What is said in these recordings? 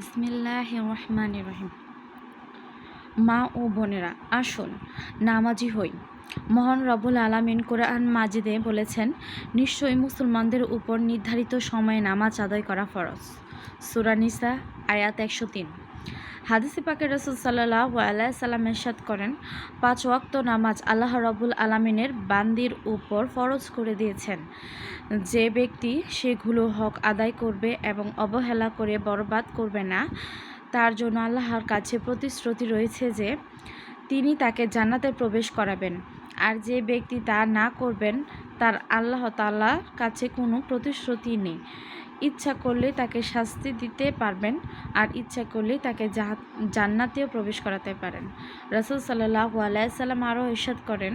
بسم الله الرحمن রহিম মা ও বোনেরা, আসুন, নামাজি হই। মহান রবুল আলামিন কোরআন মাজিদে বলেছেন, নিশ্চয়ই মুসলমানদের উপর নির্ধারিত সময়ে নামাজ আদায় করা ফরজ। সুরানিসা আয়াত একশো তিন। হাদিসে পাকে রসুল সাল্লাহ আলাই সাল্লাম এরশাদ করেন, পাঁচ ওয়াক্ত নামাজ আল্লাহ রবুল আলমিনের বান্দির উপর ফরজ করে দিয়েছেন। যে ব্যক্তি সেগুলো হক আদায় করবে এবং অবহেলা করে বরবাদ করবে না, তার জন্য আল্লাহর কাছে প্রতিশ্রুতি রয়েছে যে তিনি তাকে জান্নাতে প্রবেশ করাবেন। আর যে ব্যক্তি তা না করবেন তার আল্লাহ তাল্লার কাছে কোনো প্রতিশ্রুতি নেই। ইচ্ছা করলে তাকে শাস্তি দিতে পারবেন আর ইচ্ছা করলে তাকে জান্নাতেও প্রবেশ করাতে পারেন। রসুল সাল্লাহ আলাইসাল্লাম আরও ইসাদ করেন,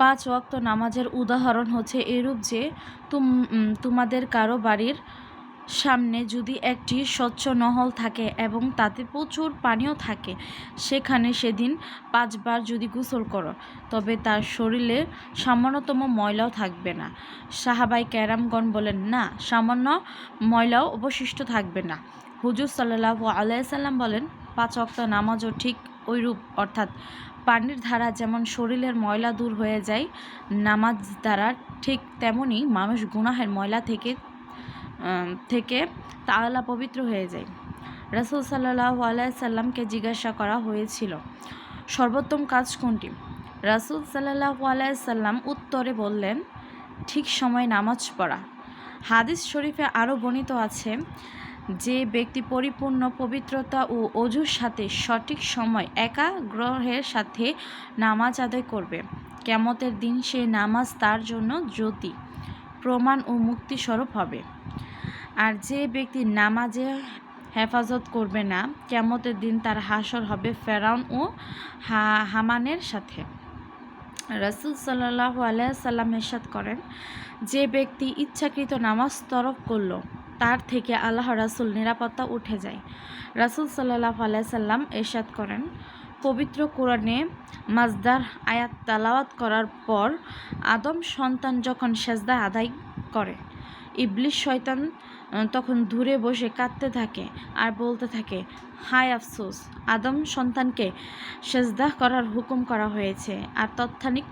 পাঁচ ওয়াক্ত নামাজের উদাহরণ হচ্ছে এরূপ যে তুম তোমাদের কারও বাড়ির সামনে যদি একটি স্বচ্ছ নহল থাকে এবং তাতে প্রচুর পানিও থাকে, সেখানে সেদিন পাঁচবার যদি গোসল করো, তবে তার শরীরে সামান্যতম ময়লাও থাকবে না। সাহাবাই ক্যারামগণ বলেন, না, সামান্য ময়লাও অবশিষ্ট থাকবে না। হুজুর সাল্লাহ আলাইসাল্লাম বলেন, পাঁচ অক্ত নামাজও ঠিক ওইরূপ অর্থাৎ পানির ধারা যেমন শরীরের ময়লা দূর হয়ে যায়, নামাজ দ্বারা ঠিক তেমনই মানুষ গুনাহের ময়লা থেকে থেকে তাহলা পবিত্র হয়ে যায়। রাসুল সাল্লাহ আলাইসাল্লামকে জিজ্ঞাসা করা হয়েছিল, সর্বোত্তম কাজ কোনটি? রাসুল সাল্লাহ আলাইসাল্লাম উত্তরে বললেন, ঠিক সময় নামাজ পড়া। হাদিস শরীফে আরও বর্ণিত আছে যে ব্যক্তি পরিপূর্ণ পবিত্রতা ও অজুর সাথে সঠিক সময় একাগ্রহের সাথে নামাজ আদায় করবে। কেমতের দিন সে নামাজ তার জন্য জ্যোতি, প্রমাণ ও মুক্তিস্বরূপ হবে। আর যে ব্যক্তি নামাজে হেফাজত করবে না কেমতের দিন তার হাসর হবে ফেরাউন ও হামানের সাথে। রাসুল সাল্লাহ আলাইসাল্লাম এরশাদ করেন, যে ব্যক্তি ইচ্ছাকৃত নামাজ তরফ করল, তার থেকে আল্লাহ রাসুল নিরাপত্তা উঠে যায়। রাসুল সাল্লাহ আলাইসাল্লাম এরশাদ করেন, পবিত্র কোরআনে মাজদার আয়াত তালাওয়াত করার পর আদম সন্তান যখন সেজদা আদায় করে ইবলিশ শয়তান তখন দূরে বসে কাঁদতে থাকে আর বলতে থাকে, হায় আফসোস, আদম সন্তানকে সেজদাহ করার হুকুম করা হয়েছে আর তৎক্ষণিক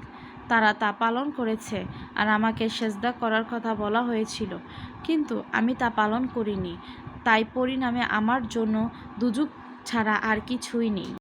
তারা তা পালন করেছে আর আমাকে সেজদা করার কথা বলা হয়েছিল। কিন্তু আমি তা পালন করিনি। তাই পরিণামে আমার জন্য দুযুগ ছাড়া আর কিছুই নেই।